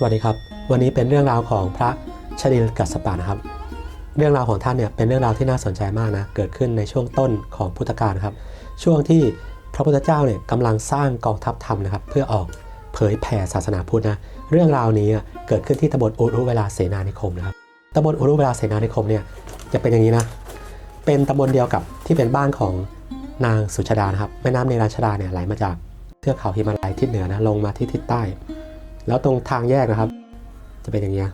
สวัสดีครับ วันนี้เป็นเรื่องราวของพระชดิลกัสปะนะครับ เรื่องราวของท่านเนี่ยเป็นเรื่องราวที่น่าสนใจมากนะเกิดขึ้นในช่วงต้นของพุทธกาลครับ ช่วงที่พระพุทธเจ้าเนี่ยกำลังสร้างกองทัพธรรมนะครับ เพื่อออกเผยแผ่ศาสนาพุทธนะเรื่องราวนี้เกิดขึ้นที่ตำบลอุรุเวลาเสนานิคมนะครับตำบลอุรุเวลาเสนานิคมเนี่ยจะเป็นอย่างนี้นะเป็นตำบลเดียวกับที่เป็นบ้านของนางสุชาดานะครับแม่น้ำเนรัญชดาเนี่ยไหลมาจากเทือกเขาหิมาลัยทิศเหนือนะลงมาที่ทิศใต้ แล้วตรงทางแยกนะครับ จะเป็นอย่างเงี้ย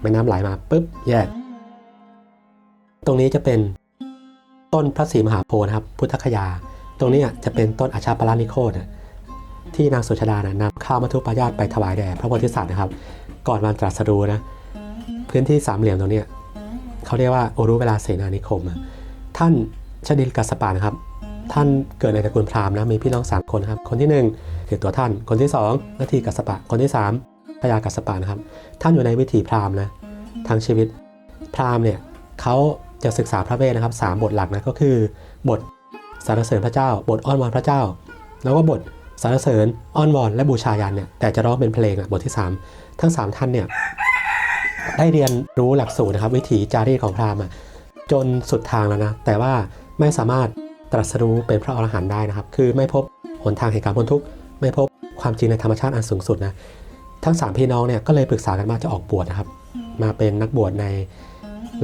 แม่น้ำไหลมาปุ๊บแยก ตรงนี้จะเป็นต้นพระศรีมหาโพธิ์นะครับ พุทธคยา ตรงนี้จะเป็นต้นอาชาปรานิโคตนที่นางสุชาดานะนำข้าวมัทุปายาตไปถวายแด่พระโพธิสัตว์นะครับ ก่อนวันตรัสรู้นะพื้นที่สามเหลี่ยมตรงนี้เขาเรียกว่าโอรุเวลาเสนานิคม ท่านชดิลกัสปะนะครับ ท่านเกิดในตระกูลพราหมณ์นะมีพี่น้องสามคนครับ คนที่หนึ่งคือตัวท่าน คนที่สองนาทีกัสปะ คนที่สามพญากัสปะนะครับ ท่านอยู่ในวิถีพราหมณ์นะทั้งชีวิตพราหมณ์เนี่ยเขาจะศึกษาพระเวทนะครับสามบทหลักนะก็คือบทสรรเสริญพระเจ้า บทอ้อนวอนพระเจ้า แล้วก็บทสรรเสริญอ้อนวอนและบูชายันเนี่ยแต่จะร้องเป็นเพลงอะบทที่สามทั้งสามท่านเนี่ยได้เรียนรู้หลักสูตรนะครับ วิถีจารีตของพราหมณ์จนสุดทางแล้วนะแต่ว่าไม่สามารถ ตรัสรู้เป็นพระอรหันต์ได้นะครับ คือไม่พบหนทางแห่งการพ้นทุกข์ไม่พบความจริงในธรรมชาติอันสูงสุดนะทั้งสามพี่น้องเนี่ยก็เลยปรึกษากันว่าจะออกบวชนะครับ มาเป็นนักบวชใน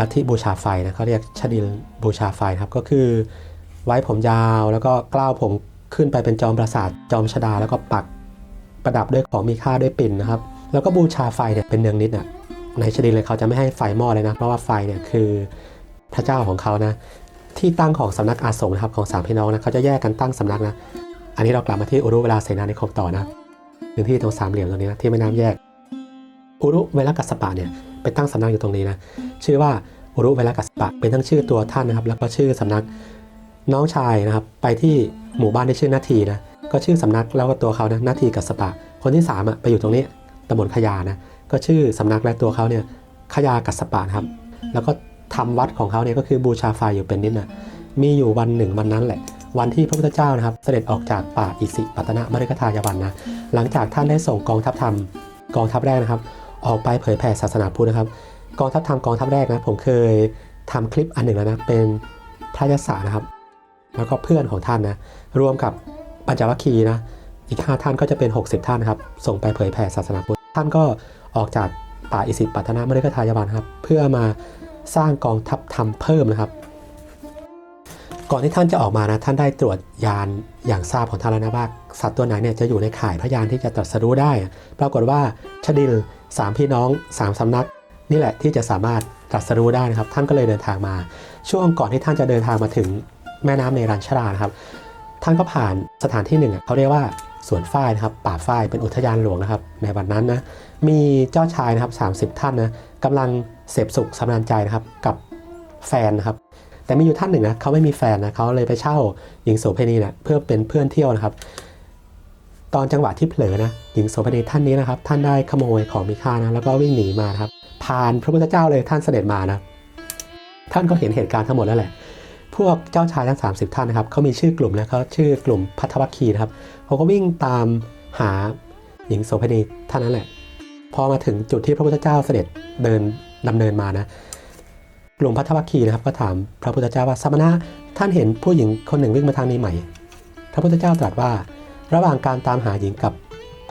ลัทธิบูชาไฟนะเขาเรียกชดิลบูชาไฟครับก็คือ ไว้ผมยาวแล้วก็กล้าวผมขึ้นไปเป็นจอมปราสาทจอมชดา แล้วก็ปักประดับด้วยของมีค่าด้วยปิ่นนะครับ แล้วก็บูชาไฟเนี่ยเป็นเนืองนิดอะในชดิลเลยเขาจะไม่ให้ไฟมอดเลยนะ เพราะว่าไฟเนี่ยคือพระเจ้าของเขานะ ที่ตั้งของสำนักอาสมนะครับของสามพี่น้องนะเขาจะแยกกันตั้งสำนักนะ อันนี้เรากลับมาที่อุรุเวลาเสนานิคมต่อนะพื้นที่ตรงสามเหลี่ยมตรงนี้นะที่แม่น้ำแยก อุรุเวลากัสปะเนี่ยไปตั้งสำนักอยู่ตรงนี้นะชื่อว่าอุรุเวลากัสปะเป็นทั้งชื่อตัวท่านนะครับ แล้วก็ชื่อสำนักน้องชายนะครับ ไปที่หมู่บ้านที่ชื่อนาทีนะก็ชื่อสำนักแล้วก็ตัวเขานะนาทีกัสปะ คนที่สามอะไปอยู่ตรงนี้ตำบลขยานะก็ชื่อสำนักและตัวเขาเนี่ยขยากัสสปะนะครับ แล้วก็ ทำวัดของเขาเนี่ยก็คือบูชาไฟอยู่เป็นนิดนะมีอยู่วันหนึ่งวันนั้นแหละ วันที่พระพุทธเจ้านะครับ เสด็จออกจากป่าอิสิปตนะมฤคทายวันนะหลังจากท่านได้ส่งกองทัพธรรมกองทัพแรกนะครับ ออกไปเผยแผ่ศาสนาพุทธนะครับ กองทัพธรรมกองทัพแรกนะผมเคยทำคลิปอันหนึ่งแล้วนะเป็นพระยศนะครับ แล้วก็เพื่อนของท่านนะรวมกับปัญจวัคคีย์นะอีก 5 ท่านก็จะเป็น 60 ท่านนะครับ ส่งไปเผยแผ่ศาสนาพุทธท่านก็ออกจากป่าอิสิปตนะมฤคทายวันครับ เพื่อมา สร้างกองทัพธรรมเพิ่มนะครับ ก่อนที่ท่านจะออกมานะท่านได้ตรวจยานอย่างทราบของท่านแล้วนะว่าสัตว์ตัวไหนเนี่ยจะอยู่ในข่ายพระยานที่จะตรัสรู้ได้ ปรากฏว่าชดิลสามพี่น้องสามสำนัก นี่แหละที่จะสามารถตรัสรู้ได้นะครับ ท่านก็เลยเดินทางมา ช่วงก่อนที่ท่านจะเดินทางมาถึงแม่น้ำเนรัญชรานะครับ ท่านก็ผ่านสถานที่หนึ่งเขาเรียกว่า สวนฝ้ายนะครับป่าฝ้ายเป็นอุทยานหลวงนะครับ ในวันนั้นนะมีเจ้าชายนะครับ 30 ท่านนะกำลังเสพสุขสำราญใจนะครับกับแฟนนะครับแต่มีอยู่ท่านหนึ่งนะเขาไม่มีแฟนนะเขาเลยไปเช่าหญิงโสเภณีนะเพื่อเป็นเพื่อนเที่ยวนะครับ ตอนจังหวะที่เผลอนะหญิงโสเภณีท่านนี้นะครับ ท่านได้ขโมยของมีค่านะแล้วก็วิ่งหนีมาครับ ผ่านพระพุทธเจ้าเลยท่านเสด็จมานะท่านก็เห็นเหตุการณ์ทั้งหมดแล้วแหละ พวกเจ้าชายทั้ง 30 ท่านนะครับเขามีชื่อกลุ่มนะเขาชื่อกลุ่มพัทวัคคีนะครับเขาก็วิ่งตามหาหญิงโสเภณีท่านนั้นแหละ พอมาถึงจุดที่พระพุทธเจ้าเสด็จเดินดำเนินมานะกลุ่มพัทวัคคีนะครับก็ถามพระพุทธเจ้าว่าสมณะท่านเห็นผู้หญิงคนหนึ่งวิ่งมาทางนี้ไหม พระพุทธเจ้าตรัสว่า ระหว่างการตามหาหญิงกับ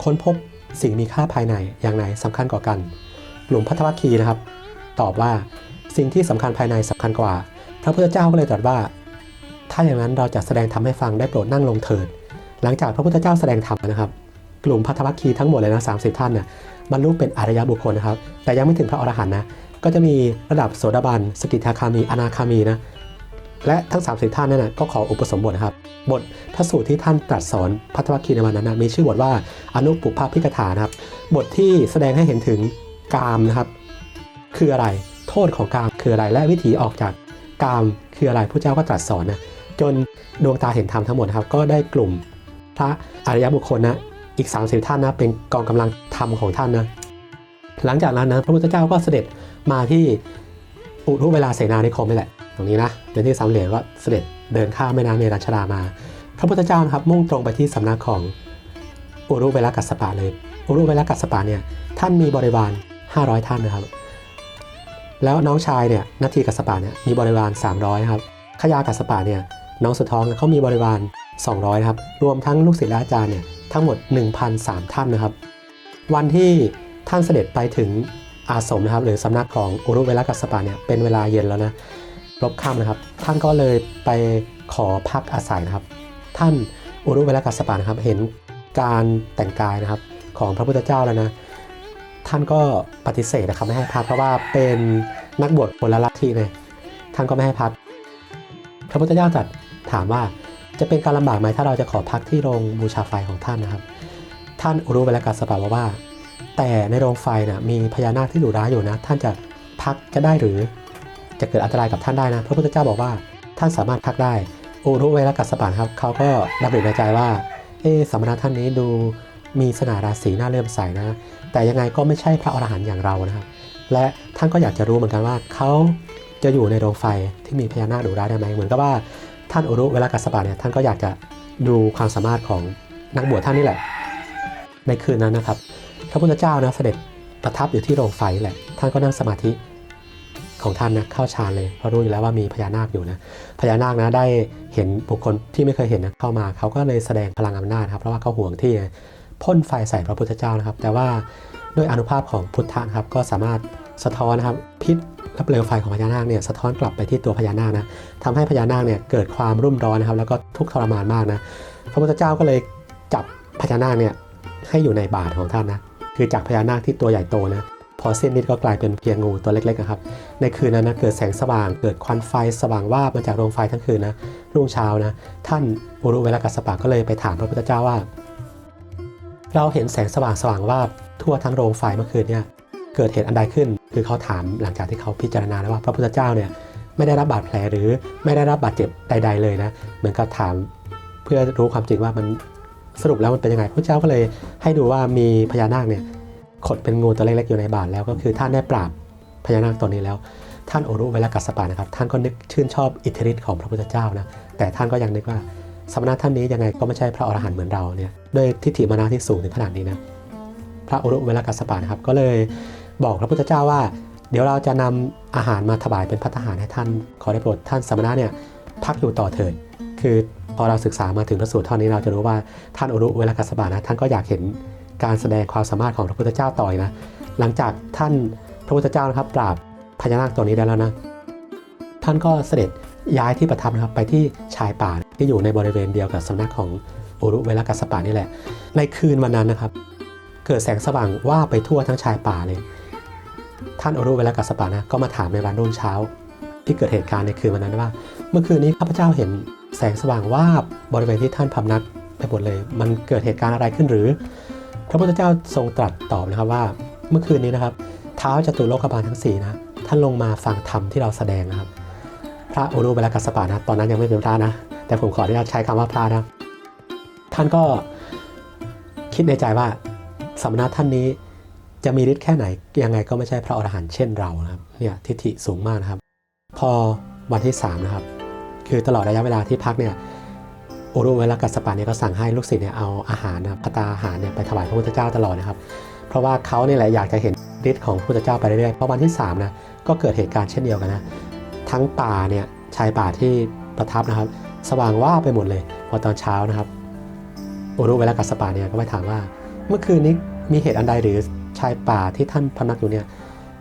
ค้นพบสิ่งมีค่าภายในอย่างไหนสำคัญกว่ากัน กลุ่มพัทวัคคีนะครับ ตอบว่าสิ่งที่สำคัญภายในสำคัญกว่า ระพุทธเจ้าก็เลยตรัสว่า ถ้าอย่างนั้นเราจะแสดงธรรมให้ฟังได้โปรดนั่งลงเถิด หลังจากพระพุทธเจ้าแสดงธรรมนะครับ กลุ่มพัทวัคคีทั้งหมดเลยนะสาท่านน่ะบรรลุเป็นอริยบุคคลนะครับ แต่ยังไม่ถึงพระอรหันต์นะ ก็จะมีระดับโสดาบัน สกิทาคามี อนาคามีนะ และทั้ง30ท่านนั่นนะก็ขออุปสมบทนะครับ บทพระสูตรที่ท่านตรัสสอนพัทวัคคีในวันนั้นนะมีชื่อบทว่าอนุปุพพพิกถานะครับ บทที่แสดงให้เห็นถึงกามนะครับ คืออะไร โทษของกามคืออะไร และวิถีออกจาก กามคืออะไรผู้เจ้าก็ตรัสสอนนะจนดวงตาเห็นธรรมทั้งหมดครับก็ได้กลุ่มพระอริยบุคคลนะอีก 30 ท่านนะเป็นกองกำลังธรรมของท่านนะหลังจากนั้นนะพระพุทธเจ้าก็เสด็จมาที่อุรุเวลาเสนานิคมนี่แหละ ตรงนี้นะเป็นที่สามเหลี่ยมก็เสด็จเดินข้ามแม่น้ำเนรัญชรามา พระพุทธเจ้านะครับมุ่งตรงไปที่สำนักของอุรุเวลากัสปะเลยอุรุเวลากัสสปะเนี่ยท่านมีบริวาร 500 ท่านนะครับ แล้วน้องชายเนี่ยนาทีกัสสปะเนี่ยมีบริวาร 300ครับขยากัสสปะเนี่ยน้องสุดท้องเขามีบริวาร 200ครับรวมทั้งลูกศิษย์และอาจารย์เนี่ยทั้งหมด 1,003 ท่านนะครับ วันที่ท่านเสด็จไปถึงอาสมนะครับหรือสำนักของอุรุเวลกัสปะเนี่ยเป็นเวลาเย็นแล้วนะรบค่ำนะครับ ท่านก็เลยไปขอพักอาศัยนะครับ ท่านอุรุเวลกัสปะนะครับเห็นการแต่งกายนะครับของพระพุทธเจ้าแล้วนะ ท่านก็ปฏิเสธนะครับไม่ให้พักเพราะว่าเป็นนักบวชคนละลัทธิเลยท่านก็ไม่ให้พักพระพุทธเจ้าตรัสถามว่าจะเป็นการลำบากไหมถ้าเราจะขอพักที่โรงบูชาไฟของท่านนะครับ ท่านอุรุเวลากัสปะบอกว่า แต่ในโรงไฟนะมีพญานาคที่ดุร้ายอยู่นะ ท่านจะพักจะได้หรือจะเกิดอันตรายกับท่านได้นะ พระพุทธเจ้าบอกว่าท่านสามารถพักได้อุรุเวลากัสปะครับเขาก็ดับในใจว่าเอ๊สมณะท่านนี้ดู มีสง่าราศีน่าเลื่อมใสนะ แต่ยังไงก็ไม่ใช่พระอรหันต์อย่างเรานะครับ และท่านก็อยากจะรู้เหมือนกันว่าเขาจะอยู่ในโรงไฟที่มีพญานาคดุร้ายได้ไหมเหมือนกับว่าท่านอุรุเวลากัสสปะเนี่ยท่านก็อยากจะดูความสามารถของนักบวชท่านนี่แหละ ในคืนนั้นนะครับพระพุทธเจ้านะเสด็จประทับอยู่ที่โรงไฟแหละ ท่านก็นั่งสมาธิของท่านนะเข้าฌานเลยเพราะรู้อยู่แล้วว่ามีพญานาคอยู่นะพญานาคนะได้เห็นบุคคลที่ไม่เคยเห็นนะเข้ามาเขาก็เลยแสดงพลังอำนาจครับเพราะว่าเขาห่วงที่ พ่นไฟใส่พระพุทธเจ้านะครับ แต่ว่าด้วยอนุภาพของพุทธะครับก็สามารถสะท้อนนะครับพิษและเปลวไฟของพญานาคเนี่ยสะท้อนกลับไปที่ตัวพญานาคนะทำให้พญานาคเนี่ยเกิดความรุ่มร้อนนะครับแล้วก็ทุกข์ทรมานมากนะพระพุทธเจ้าก็เลยจับพญานาคเนี่ยให้อยู่ในบาทของท่านนะคือจากพญานาคที่ตัวใหญ่โตนะพอเส้นฤทธิ์ก็กลายเป็นเพียงงูตัวเล็กๆนะครับ ในคืนนั้นนะเกิดแสงสว่างเกิดควันไฟสว่างวาบมาจากโรงไฟทั้งคืนนะรุ่งเช้านะท่านอุรุเวลากัสสปะก็เลยไปถามพระพุทธเจ้าว่า เราเห็นแสงสว่างสว่างวาทั่วทั้งโรงไฟเมื่อคืนเนี่ยเกิดเหตุอันใดขึ้น คือเขาถามหลังจากที่เขาพิจารณาแล้วว่าพระพุทธเจ้าเนี่ยไม่ได้รับบาดแผลหรือไม่ได้รับบาดเจ็บใด ๆเลยนะเหมือนกับถามเพื่อรู้ความจริงว่ามันสรุปแล้วมันเป็นยังไงพระเจ้าก็เลยให้ดูว่ามีพญานาคเนี่ยขดเป็นงูตัวเล็กๆอยู่ในบาทแล้วก็คือท่านได้ปราบพญานาคตัวนี้แล้ว ท่านโอรุเวลกัสสปะนะครับท่านก็นึกชื่นชอบอิทธิฤทธิ์ของพระพุทธเจ้านะแต่ท่านก็ยังนึกว่า สมณะท่านนี้ยังไงก็ไม่ใช่พระอรหันต์เหมือนเราเนี่ยด้วยทิฏฐิมานะที่สูงถึงขนาดนี้นะพระอรุเวลากัสปะนะครับก็เลยบอกพระพุทธเจ้าว่า เดี๋ยวเราจะนำอาหารมาถวายเป็นพัฒหารให้ท่าน ขอได้โปรดท่านสมณะเนี่ยพักอยู่ต่อเถิดคือพอเราศึกษามาถึงพระสูตรท่านี้เราจะรู้ว่าท่านอรุเวลากัสสปะนะท่านก็อยากเห็นการแสดงความสามารถของพระพุทธเจ้าต่อยนะหลังจากท่านพระพุทธเจ้านะครับปราบพญานาคตัวนี้ได้แล้วนะ ท่านก็เสด็จย้ายที่ประทับนะครับไปที่ชายป่า ที่อยู่ในบริเวณเดียวกับสำนักของอุรุเวลกัสปะนี่แหละ ในคืนวันนั้นนะครับ เกิดแสงสว่างว่าไปทั่วทั้งชายป่าเลย ท่านอุรุเวลกัสปะนะก็มาถามในวันรุ่งเช้า ที่เกิดเหตุการณ์ในคืนวันนั้นว่า เมื่อคืนนี้ข้าพเจ้าเห็นแสงสว่างว่าบริเวณที่ท่านพำนักไปหมดเลย มันเกิดเหตุการณ์อะไรขึ้นหรือ พระพุทธเจ้าทรงตรัสตอบนะครับว่า เมื่อคืนนี้นะครับเท้าจตุโลกบาลทั้ง4นะท่านลงมาฟังธรรมที่เราแสดงนะครับ พระอุรุเวลกัสสปะนะตอนนั้นยังไม่เป็นพระนะ แต่ผมขออนุญาตใช้คำว่าพระนะท่านก็คิดในใจว่าสมณะท่านนี้จะมีฤทธิ์แค่ไหนยังไงก็ไม่ใช่พระอรหันต์เช่นเรานะครับเนี่ยทิฏฐิสูงมากนะครับ พอวันที่3นะครับคือตลอดระยะเวลาที่พักเนี่ยอุรุเวลกัสปะเนี่ยก็สั่งให้ลูกศิษย์เนี่ยเอาอาหารนะพัตาอาหารเนี่ยไปถวายพระพุทธเจ้าตลอดนะครับ เพราะว่าเขาเนี่ยแหละอยากจะเห็นฤทธิ์ของพระพุทธเจ้าไปเรื่อยๆเพราะวันที่3นะก็เกิดเหตุการณ์เช่นเดียวกันนะทั้งป่าเนี่ยชายป่าที่ประทับนะครับ สว่างว่าไปหมดเลย พอตอนเช้านะครับอุรุเวลากัสสปะเนี่ยก็ไปถามว่า เมื่อคืนนี้มีเหตุอันใดหรือชายป่าที่ท่านพำนักอยู่เนี่ย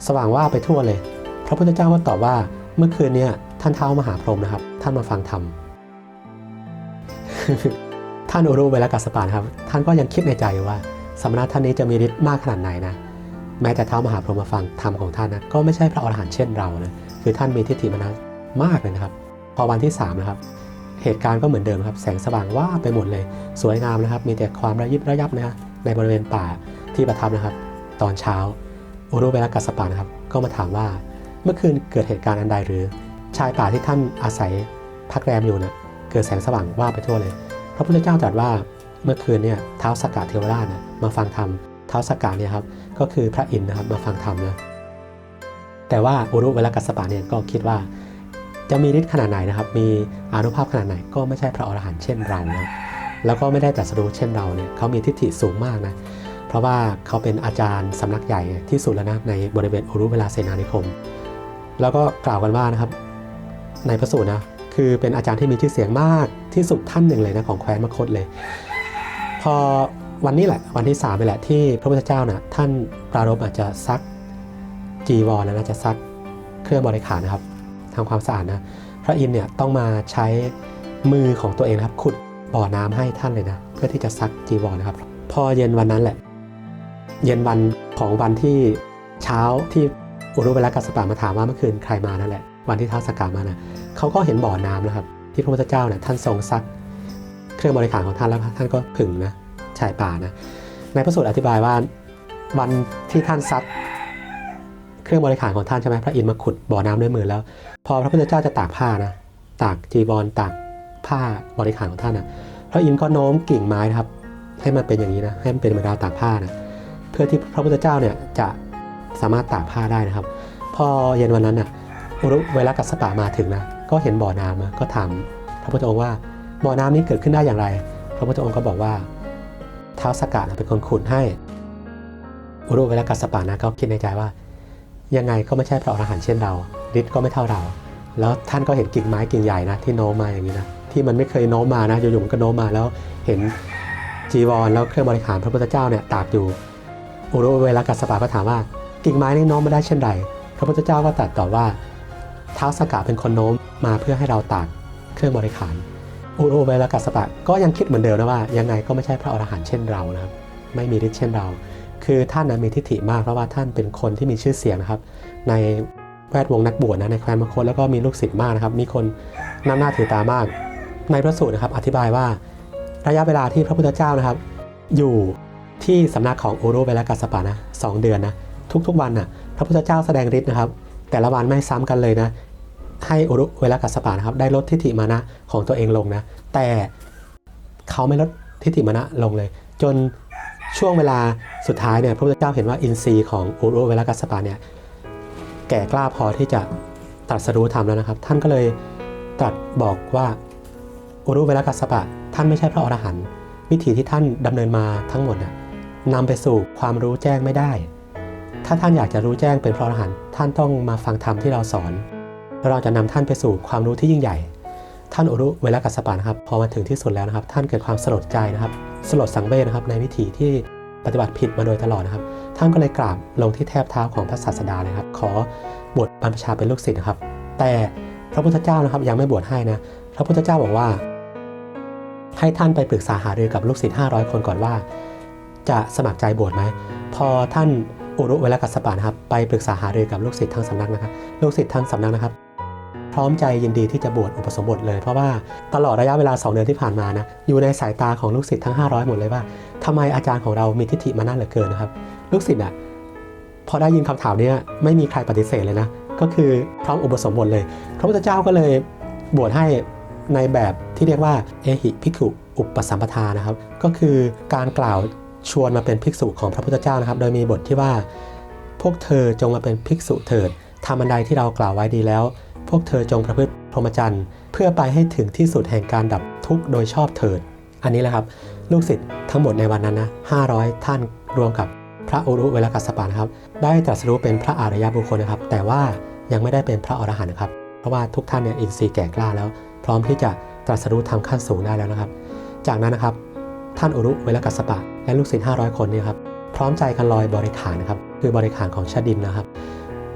สว่างว่าไปทั่วเลย พระพุทธเจ้าก็ตอบว่าเมื่อคืนเนี่ยท่านเท้ามหาพรหมนะครับ ท่านมาฟังธรรมท่านอุรุเวลากัสสปะนะครับ ท่านก็ยังคิดในใจว่าสมณะท่านนี้จะมีฤทธิ์มากขนาดไหนนะแม้แต่เท้ามหาพรหมมาฟังธรรมของท่านนะก็ไม่ใช่พระอรหันต์เช่นเรานะคือท่านมีทิฏฐิมานะมากเลยนะครับ พอวันที่3นะครับ เหตุการณ์ก็เหมือนเดิมครับ แสงสว่างว่าไปหมดเลย สวยงามนะครับ มีแต่ความระยิบระยับนะฮะในบริเวณป่าที่ประทับนะครับ ตอนเช้าอุรุเวลกัสปะนะครับ ก็มาถามว่าเมื่อคืนเกิดเหตุการณ์อันใดหรือ ชายป่าที่ท่านอาศัยพักแรมอยู่นะเกิดแสงสว่างว่าไปทั่วเลย พระพุทธเจ้าตรัสว่าเมื่อคืนเนี่ยเท้าสกกะเทวราชนะมาฟังธรรมเท้าสกกะเนี่ยครับก็คือพระอินทร์นะครับมาฟังธรรมนะแต่ว่าอุรุเวลกัสสปะเนี่ยก็คิดว่า จะมีฤทธิ์ขนาดไหนนะครับ มีอานุภาพขนาดไหนก็ไม่ใช่พระอรหันต์เช่นเรานะแล้วก็ไม่ได้ตรัสรู้เช่นเราเนี่ยเขามีทิฏฐิสูงมากนะเพราะว่าเขาเป็นอาจารย์สำนักใหญ่ที่สุดแล้วนะในบริเวณอุรุเวลาเสนานิคม แล้วก็กล่าวกันว่านะครับ ในพระสูตรนะคือเป็นอาจารย์ที่มีชื่อเสียงมากที่สุดท่านหนึ่งเลยนะของแคว้นมคตเลย พอวันนี้แหละวันที่3ามไปแหละที่พระพุทธเจ้านะท่านปรารภอาจจะซักจีวรนะจะซักเครื่องบริขารนะครับ ทำความสะอาดนะพระอินทร์เนี่ยต้องมาใช้มือของตัวเองนะครับ ขุดบ่อน้ำให้ท่านเลยนะ เพื่อที่จะซักจีวรนะครับ พอเย็นวันนั้นแหละ เย็นวันของวันที่เช้าที่อุรุเวลากัสปะมาถามว่าเมื่อคืนใครมานั่นแหละ วันที่ท้าวสกามานะเขาก็เห็นบ่อน้ำนะครับ ที่พระพุทธเจ้าเนี่ยท่านทรงซักเครื่องบริขารของท่านแล้วท่านก็ผึ่งนะชายป่านะในพระสูตรอธิบายว่าวันที่ท่านซัก เครื่องบริขารของท่านใช่ไหมพระอินทร์มาขุดบ่อน้ำด้วยมือแล้ว พอพระพุทธเจ้าจะตากผ้านะตากจีวรตากผ้าบริขารของท่านนะพระอินทร์ก็โน้มกิ่งไม้นะครับ ให้มันเป็นอย่างนี้นะให้มันเป็นเหมือนราวตากผ้านะเพื่อที่พระพุทธเจ้าเนี่ยจะสามารถตากผ้าได้นะครับ พอเย็นวันนั้นน่ะอุรุเวลากัสสปะมาถึงนะก็เห็นบ่อน้ำนะก็ถามพระพุทธองค์ว่าบ่อน้ำนี้เกิดขึ้นได้อย่างไร พระพุทธองค์ก็บอกว่าท้าวสกัดเป็นคนขุดให้ อุรุเวลากัสสปะนะก็คิดในใจว่า ยังไงก็ไม่ใช่พระอรหันต์เช่นเราฤทธิ์ก็ไม่เท่าเรา แล้วท่านก็เห็นกิ่งไม้กิ่งใหญ่นะที่โน้มมาอย่างนี้นะที่มันไม่เคยโน้มมานะอยู่ๆมันก็โน้มมาแล้วเห็นจีวรแล้วเครื่องบริขารพระพุทธเจ้าเนี่ยตากอยู่อุรุเวลากัสปะก็ถามว่า กิ่งไม้นี่โน้มมาได้เช่นไรพระพุทธเจ้าก็ตรัสตอบว่าท้าวสกะเป็นคนโน้มมาเพื่อให้เราตากเครื่องบริขารอุรุเวลากัสปะก็ยังคิดเหมือนเดิมนะว่ายังไงก็ไม่ใช่พระอรหันต์เช่นเรานะครับไม่มีฤทธิ์เช่นเรา คือท่านนะมีทิฏฐิมากเพราะว่าท่านเป็นคนที่มีชื่อเสียงนะครับ ในแวดวงนักบวชนะในแคว้นมคตแล้วก็มีลูกศิษย์มากนะครับ มีคนนับหน้าถือตามาก ในพระสูตรนะครับ อธิบายว่าระยะเวลาที่พระพุทธเจ้านะครับ อยู่ที่สำนักของอุรุเวลกัสปะนะสองเดือนนะทุกๆวันน่ะพระพุทธเจ้าแสดงฤทธิ์นะครับ แต่ละวันไม่ซ้ำกันเลยนะให้อุรุเวลกัสสปะนะครับ ได้ลดทิฏฐิมานะของตัวเองลงนะ แต่เขาไม่ลดทิฏฐิมานะลงเลย จน ช่วงเวลาสุดท้ายเนี่ยพระพุทธเจ้าเห็นว่าอินทรีย์ของอุรุเวลากัสปะเนี่ยแก่กล้าพอที่จะตรัสรู้ธรรมแล้วนะครับ ท่านก็เลยตรัสบอกว่าอุรุเวลากัสปะ ท่านไม่ใช่พระอรหันต์วิถีที่ท่านดำเนินมาทั้งหมดน่ะนำไปสู่ความรู้แจ้งไม่ได้ ถ้าท่านอยากจะรู้แจ้งเป็นพระอรหันต์ท่านต้องมาฟังธรรมที่เราสอน เราจะนำท่านไปสู่ความรู้ที่ยิ่งใหญ่ ท่านอุรุเวลากัสสปะนะครับ พอมาถึงที่สุดแล้วนะครับ ท่านเกิดความสลดใจนะครับ สลดสังเวชนะครับในวิถีที่ปฏิบัติผิดมาโดยตลอดนะครับ ท่านก็เลยกราบลงที่แทบเท้าของพระศาสดาเลยครับ ขอบวชบรรพชาเป็นลูกศิษย์นะครับ แต่พระพุทธเจ้านะครับยังไม่บวชให้นะ พระพุทธเจ้าบอกว่า ให้ท่านไปปรึกษาหารือกับลูกศิษย์500 คนก่อนว่า จะสมัครใจบวชไหม พอท่านอุรุเวลากัสปะนะครับ ไปปรึกษาหารือกับลูกศิษย์ทั้งสำนักนะครับ ลูกศิษย์ทั้งสำนักนะครับ พร้อมใจยินดีที่จะบวชอุปสมบทเลย เพราะว่าตลอดระยะเวลา 2 เดือนที่ผ่านมานะอยู่ในสายตาของลูกศิษย์ทั้ง 500 หมดเลยว่าทำไมอาจารย์ของเรามีทิฏฐิมานะเหลือเกินนะครับ ลูกศิษย์อะพอได้ยินคำถามนี้ไม่มีใครปฏิเสธเลยนะก็คือพร้อมอุปสมบทเลย พระพุทธเจ้าก็เลยบวชให้ในแบบที่เรียกว่าเอหิภิกขุอุปสัมปทานะครับ ก็คือการกล่าวชวนมาเป็นภิกษุของพระพุทธเจ้านะครับ โดยมีบทที่ว่า พวกเธอจงมาเป็นภิกษุเถิดทำอันใดที่เรากล่าวไว้ดีแล้ว พวกเธอจงประพฤติพรหมจรรย์ เพื่อไปให้ถึงที่สุดแห่งการดับทุกข์โดยชอบเถิด อันนี้แหละครับ ลูกศิษย์ทั้งหมดในวันนั้นนะ500 ท่านรวมกับพระอุรุเวลากัสสปะนะครับ ได้ตรัสรู้เป็นพระอริยบุคคลนะครับ แต่ว่ายังไม่ได้เป็นพระอรหันต์นะครับ เพราะว่าทุกท่านเนี่ยอินทรีย์แก่กล้าแล้ว พร้อมที่จะตรัสรู้ทำขั้นสูงได้แล้วนะครับ จากนั้นนะครับ ท่านอุรุเวลากัสปะ และลูกศิษย์500 คนเนี่ยครับ พร้อมใจกันลอยบริขารนะครับ คือบริขารของชาดินนะครับ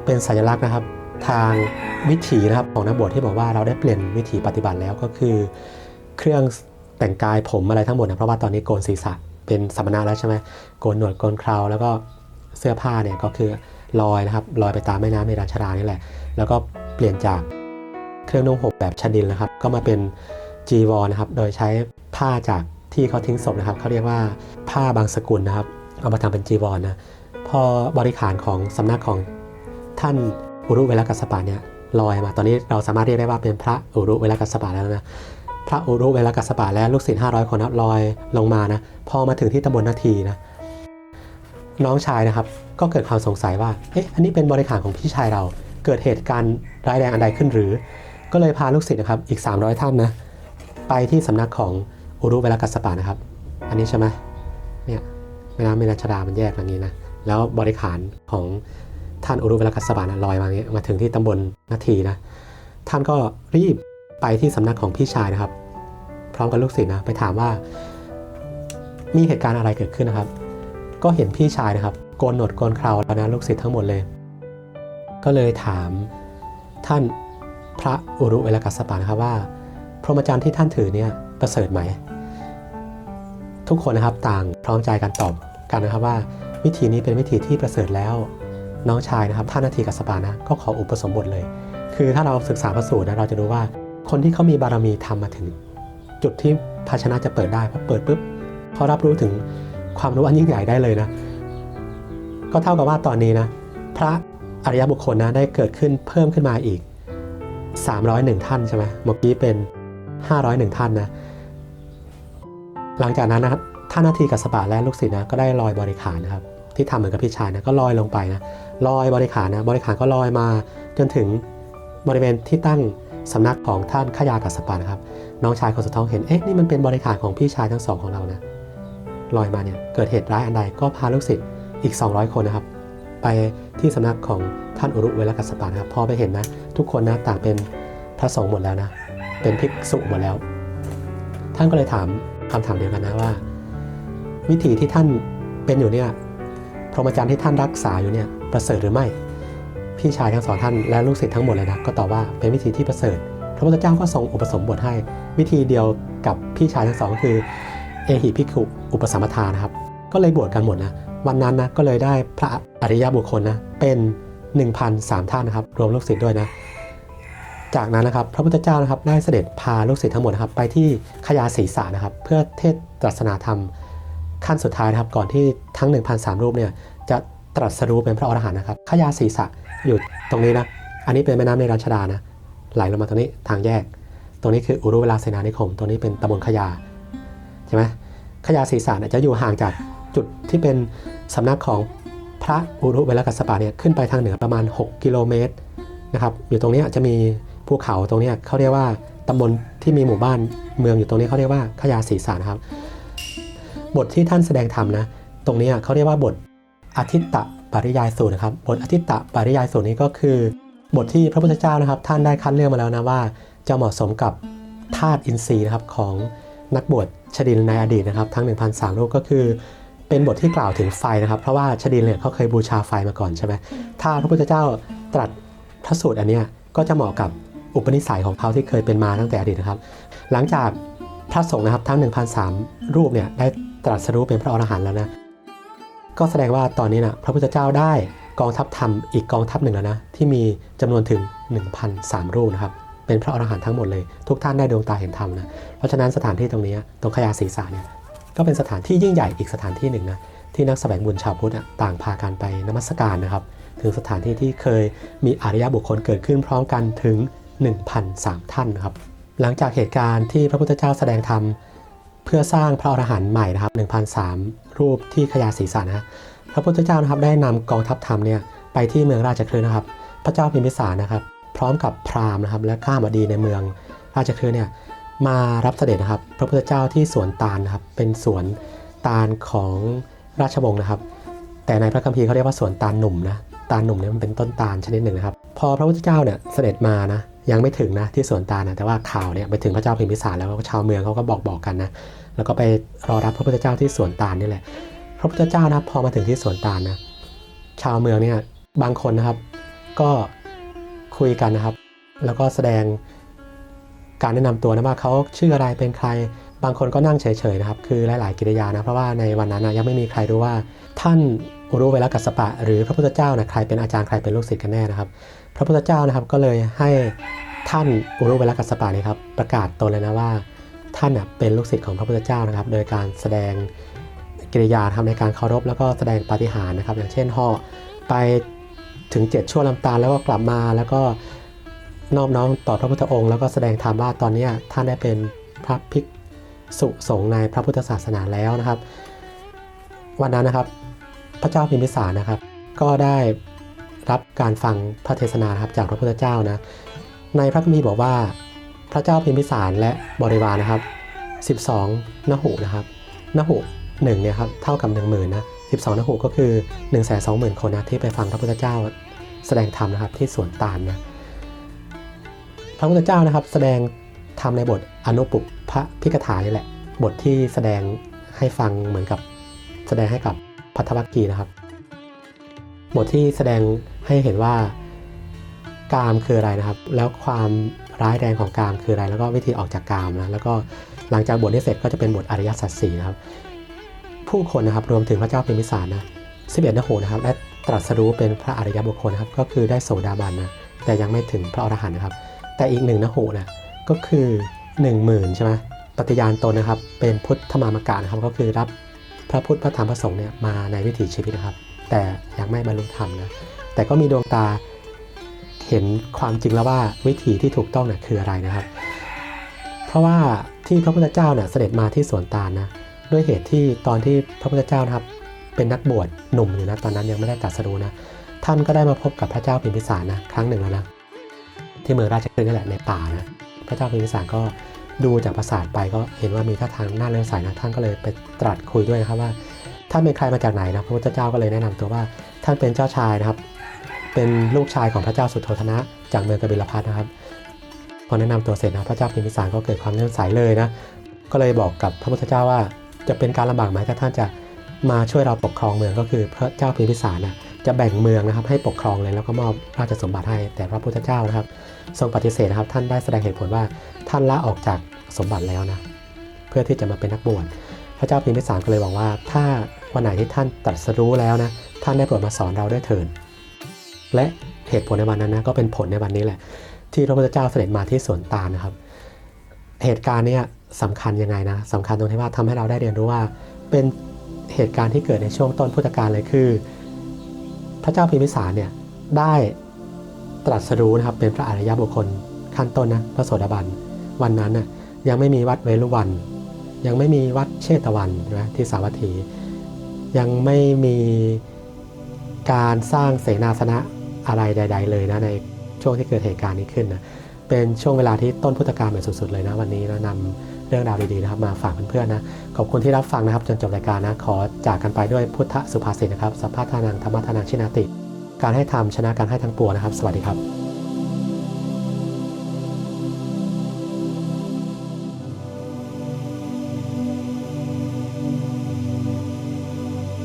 เป็นสัญลักษณ์นะครับ ทางวิถีนะครับของนักบวชที่บอกว่าเราได้เปลี่ยนวิถีปฏิบัติแล้วก็คือ เครื่องแต่งกายผมอะไรทั้งหมดนะเพราะว่าตอนนี้โกนศีรษะเป็นสมณะแล้วใช่ไหมโกนหนวดโกนเคราแล้วก็เสื้อผ้าเนี่ยก็คือลอยนะครับลอยไปตามแม่น้ำเมรัชรานี่แหละ แล้วก็เปลี่ยนจากเครื่องนุ่งห่มแบบชดินนะครับ ก็มาเป็นจีวรนะครับ โดยใช้ผ้าจากที่เขาทิ้งศพนะครับเขาเรียกว่าผ้าบางสกุลนะครับ เอามาทำเป็นจีวรนะพอบริขารของสำนักของท่าน อุรุเวลากัสสปะเนี่ยลอยมาตอนนี้เราสามารถเรียกได้ว่าเป็นพระอุรุเวลากัสสปะแล้วนะพระอุรุเวลากัสสปะและลูกศิษย์500คนนะครับลอยลงมานะพอมาถึงที่ตำบลนาทีนะน้องชายนะครับ ก็เกิดความสงสัยว่าเอ๊ะอันนี้เป็นบริขารของพี่ชายเราเกิดเหตุการณ์ร้ายแรงอันใดขึ้นหรือ ก็เลยพาลูกศิษย์นะครับอีก 300 ท่านนะไปที่สำนักของอุรุเวลากัสปะนะครับ อันนี้ใช่ไหมเนี่ยแม่น้ำเมรัชดามันแยกอย่างนี้นะแล้วบริขารของ ท่านอุรุเวลกัสสปะนะลอยมาอย่างนี้มาถึงที่ตำบลนาทีนะ ท่านก็รีบไปที่สำนักของพี่ชายนะครับ พร้อมกับลูกศิษย์นะไปถามว่า มีเหตุการณ์อะไรเกิดขึ้นนะครับ ก็เห็นพี่ชายนะครับโกนหนวดโกนเคราแล้วนะลูกศิษย์ทั้งหมดเลย ก็เลยถามท่านพระอุรุเวลกัสสปะนะครับว่า พรหมจรรย์ที่ท่านถือเนี่ยประเสริฐไหม ทุกคนนะครับต่างพร้อมใจกันตอบกันนะครับว่า วิธีนี้เป็นวิธีที่ประเสริฐแล้ว น้องชายนะครับท่านนาทีกัสปะนะก็ขออุปสมบทเลย คือถ้าเราศึกษาพระสูตรนะเราจะรู้ว่าคนที่เขามีบารมีทำมาถึง จุดที่ภาชนะจะเปิดได้พอเปิดปุ๊บเขารับรู้ถึงความรู้อันยิ่งใหญ่ได้เลยนะ ก็เท่ากับว่าตอนนี้นะ พระอริยบุคคลนะได้เกิดขึ้นเพิ่มขึ้นมาอีก 301 ท่านใช่ไหมเมื่อกี้เป็น 501 ท่านนะ หลังจากนั้นนะครับท่านนาทีกับสปะและลูกศิษย์นะก็ได้ลอยบริขารนะครับ ที่ทำเหมือนกับพี่ชายนะก็ลอยลงไปนะลอยบริขารนะบริขารก็ลอยมา จนถึงบริเวณที่ตั้งสำนักของท่านขยากัสปะนะครับ น้องชายคนสุดท้องเห็นเอ๊ะนี่มันเป็นบริขารของพี่ชายทั้งสองของเรานะลอยมาเนี่ยเกิดเหตุร้ายอันใดก็พาลูกศิษย์อีก 200 คนนะครับ ไปที่สำนักของท่านอุรุเวลกัสปะนะครับพอไปเห็นนะ ทุกคนนะต่างเป็นพระสงฆ์หมดแล้วนะเป็นภิกษุหมดแล้ว ท่านก็เลยถามคำถามเดียวกันนะว่า วิธีที่ท่านเป็นอยู่เนี่ย รหมจรรย์ที่ท่านรักษาอยู่เนี่ยประเสริฐหรือไม่ พี่ชายทั้งสองท่านและลูกศิษย์ทั้งหมดเลยนะก็ตอบว่าเป็นวิธีที่ประเสริฐ พระพุทธเจ้าก็ทรงอุปสมบทให้ วิธีเดียวกับพี่ชายทั้งสองก็คือเอหิภิกุอุปสมปทานะครับ ก็เลยบวชกันหมดนะวันนั้นนะก็เลยได้พระอริยบุคคลนะเป็น 1,003ท่านนะครับรวมลูกศิษย์ด้วยนะจากนั้นนะครับพระพุทธเจ้านะครับได้เสด็จพาลูกศิษย์ทั้งหมดนะครับไปที่ขยาศีสานะครับ เพื่อเทศตรัสนาธรรม ขั้นสุดท้ายนะครับก่อนที่ทั้ง 1,003 รูปเนี่ยจะตรัสรู้เป็นพระอรหันต์นะครับขยาศีสะอยู่ตรงนี้นะ อันนี้เป็นแม่น้ำในรัชดานะไหลลงมาตรงนี้ทางแยก ตรงนี้คืออุรุเวลาเสนานิคม ตรงนี้เป็นตำบลขยาใช่ไหมขยาศีสะเนี่ยจะอยู่ห่างจากจุดที่เป็นสำนักของพระอุรุเวลากัสสปะเนี่ยขึ้นไปทางเหนือประมาณ 6 กิโลเมตรนะครับอยู่ตรงนี้จะมีภูเขาตรงนี้เขาเรียกว่าตำบลที่มีหมู่บ้านเมืองอยู่ตรงนี้เขาเรียกว่าขยาศีสานะครับ บทที่ท่านแสดงธรรมนะ ตรงนี้เขาเรียกว่าบทอาทิตตปริยายสูตรนะครับ บทอาทิตตปริยายสูตรนี้ก็คือ บทที่พระพุทธเจ้านะครับ ท่านได้คัดเลือกมาแล้วนะว่าจะเหมาะสมกับธาตุอินทรีย์นะครับของนักบวชชดินในอดีตนะครับ ทั้ง 1,003รูปก็คือ เป็นบทที่กล่าวถึงไฟนะครับ เพราะว่าชดินเนี่ยเขาเคยบูชาไฟมาก่อนใช่ไหมถ้าพระพุทธเจ้าตรัสพระสูตรอันเนี้ยก็จะเหมาะกับอุปนิสัยของเขาที่เคยเป็นมาตั้งแต่อดีตนะครับ หลังจากพระสงฆ์นะครับทั้ง 1,003 รูปเนี่ยได้ ตรัสรู้เป็นพระอรหันต์แล้วนะ ก็แสดงว่าตอนนี้นะพระพุทธเจ้าได้กองทัพธรรมอีกกองทัพหนึ่งแล้วนะที่มีจำนวนถึง 1,003รูปนะครับเป็นพระอรหันต์ทั้งหมดเลย ทุกท่านได้ดวงตาเห็นธรรมนะเพราะฉะนั้นสถานที่ตรงนี้ตรงขยาศีสาเนี่ยก็เป็นสถานที่ยิ่งใหญ่อีกสถานที่หนึ่งนะที่นักแสวงบุญชาวพุทธต่างพากันไปนมัสการนะครับ ถึงสถานที่ที่เคยมีอริยบุคคลเกิดขึ้นพร้อมกันถึง 1,003 ท่านนะครับ หลังจากเหตุการณ์ที่พระพุทธเจ้าแสดงธรรม พื่อสร้างพระอรหันต์ใหม่นะครับ1,003รูปที่ขยาศีสานะพระพุทธเจ้านะครับได้นำกองทัพธรรมเนี่ยไปที่เมืองราชคฤห์นะครับ พระเจ้าพิมพิสารนะครับ พร้อมกับพราหมณ์นะครับ และข้าบดีในเมืองราชคฤห์เนี่ยมารับเสด็จนะครับ พระพุทธเจ้าที่สวนตาลนะครับ เป็นสวนตาลของราชวงศ์นะครับ แต่ในพระคัมภีร์เขาเรียกว่าสวนตาลหนุ่มนะตาลหนุ่มเนี่ยมันเป็นต้นตาลชนิดหนึ่งนะครับ พอพระพุทธเจ้าเนี่ยเสด็จมานะยังไม่ถึงนะที่สวนตาลนะแต่ว่าข่าวเนี่ยไปถึงพระเจ้าพิมพิสารแล้วชาวเมืองเขาก็บอกบอกกันนะ แล้วก็ไปรอรับพระพุทธเจ้าที่สวนตาลนี่แหละ พระพุทธเจ้านะพอมาถึงที่สวนตาลนะชาวเมืองเนี่ยบางคนนะครับ ก็คุยกันนะครับ แล้วก็แสดงการแนะนำตัวนะว่าเขาชื่ออะไรเป็นใคร บางคนก็นั่งเฉยๆนะครับ คือหลาย ๆ กิริยานะ เพราะว่าในวันนั้นนะยังไม่มีใครรู้ว่าท่านอุรุเวลกัสปะ หรือพระพุทธเจ้านะใครเป็นอาจารย์ใครเป็นลูกศิษย์กันแน่นะครับ พระพุทธเจ้านะครับก็เลยให้ท่านอุรุเวลกัสสปะเนี่ยครับประกาศตนเลยนะว่า ท่านน่ะเป็นลูกศิษย์ของพระพุทธเจ้านะครับ โดยการแสดงกิริยาทำในการเคารพ แล้วก็แสดงปาฏิหาริย์นะครับ อย่างเช่นห่อไปถึงเจ็ดชั่วลำตาลแล้วก็กลับมาแล้วก็นอบน้อมต่อพระพุทธองค์ แล้วก็แสดงธรรมว่าตอนนี้ท่านได้เป็นพระภิกษุสงฆ์ในพระพุทธศาสนาแล้วนะครับ วันนั้นนะครับ พระเจ้าพิมพิสารนะครับ ก็ได้รับการฟังพระเทศนาครับจากพระพุทธเจ้านะในพระคัมภีร์บอกว่า พระเจ้าพิมพิสารและบริวารนะครับ 12นหุนะครับนหุ1เนี่ยครับเท่ากับ1 0,000นะ12นหูก็คือ1 2 0 0 0 0 คนนะที่ไปฟังพระพุทธเจ้าแสดงธรรมนะครับที่สวนตาลนะพระพุทธเจ้านะครับแสดงธรรมในบทอนุปุปพระพิกถานี่แหละ บทที่แสดงให้ฟังเหมือนกับแสดงให้กับพัทธวัคคีนะครับ บทที่แสดงให้เห็นว่ากามคืออะไรนะครับ แล้วความ ร้ายแรงของกามคืออะไร แล้วก็วิธีออกจากกามนะแล้วก็หลังจากบทนี้เสร็จก็จะเป็นบทอริยสัจสี่นะครับ ผู้คนนะครับรวมถึงพระเจ้าเป็นมิสารนะ11นโหนะครับและตรัสรู้เป็นพระอริยบุคคลนะครับ ก็คือได้โสดาบันนะแต่ยังไม่ถึงพระอรหันต์นะครับ แต่อีกหนึ่งนโหนะก็คือ1 0,000ใช่ไหมปฏิญาณตนนะครับ เป็นพุทธมามกะนะครับ ก็คือรับพระพุทธพระธรรมพระสงฆ์เนี่ยมาในวิถีชีวิตนะครับ แต่ยังไม่บรรลุธรรมนะแต่ก็มีดวงตา เห็นความจริงแล้วว่าวิถีที่ถูกต้องเนี่ยคืออะไรนะครับ เพราะว่าที่พระพุทธเจ้าเนี่ยเสด็จมาที่สวนตาลนะด้วยเหตุที่ตอนที่พระพุทธเจ้านะครับ เป็นนักบวชหนุ่มอยู่นะตอนนั้นยังไม่ได้ตรัสรู้นะท่านก็ได้มาพบกับพระเจ้าพิมพิสารนะครั้งหนึ่งแล้วนะที่เมืองราชคฤห์นี่แหละในป่านะพระเจ้าพิมพิสารก็ดูจากปราสาทไปก็เห็นว่ามีท่าทางน่าเลื่อมใสนะท่านก็เลยไปตรัสคุยด้วยนะครับว่าท่านเป็นใครมาจากไหนนะพระพุทธเจ้าก็เลยแนะนำตัวว่าท่านเป็นเจ้าชายนะครับ เป็นลูกชายของพระเจ้าสุโธทนะ จากเมืองกบิลพัทนะครับ พอแนะนำตัวเสร็จนะพระเจ้าพิมพิสารก็เกิดความเลื่อมใสเลยนะ ก็เลยบอกกับพระพุทธเจ้าว่าจะเป็นการลำบากไหมถ้าท่านจะมาช่วยเราปกครองเมืองก็คือพระเจ้าพิมพิสารนะจะแบ่งเมืองนะครับให้ปกครองเลยแล้วก็มอบราชสมบัติให้แต่พระพุทธเจ้านะครับ ทรงปฏิเสธนะครับ ท่านได้แสดงเหตุผลว่าท่านละออกจากสมบัติแล้วนะเพื่อที่จะมาเป็นนักบวชพระเจ้าพิมพิสารก็เลยบอกว่า ถ้าวันไหนที่ท่านตรัสรู้แล้วนะท่านได้โปรดมาสอนเราด้วยเถิด และเหตุผลในวันนั้นนะก็เป็นผลในวันนี้แหละ ที่พระพุทธเจ้าเสด็จมาที่สวนตาลนะครับ เหตุการณ์เนี้ยสำคัญยังไงนะสำคัญตรงที่ว่าทำให้เราได้เรียนรู้ว่า เป็นเหตุการณ์ที่เกิดในช่วงต้นพุทธกาลเลยคือ พระเจ้าพิมพิสารเนี่ยได้ตรัสรู้นะครับเป็นพระอริยบุคคลขั้นต้นนะพระโสดาบันวันนั้นน่ะยังไม่มีวัดเวรุวัน ยังไม่มีวัดเชตวันนะที่สาวัตถี ยังไม่มีการสร้างเสนาสนะ อะไรใด ๆ เลยนะในช่วงที่เกิดเหตุการณ์นี้ขึ้นนะเป็นช่วงเวลาที่ต้นพุทธกาลแบบสุดๆเลยนะวันนี้นะนำเรื่องราวดีๆนะครับมาฝากเพื่อนๆนะขอบคุณที่รับฟังนะครับจนจบรายการนะขอจากกันไปด้วยพุทธสุภาษิตนะครับสัพพะทานังธรรมทานังชินาติ การให้ทำชนะการให้ทั้งปวงนะครับ สวัสดีครับ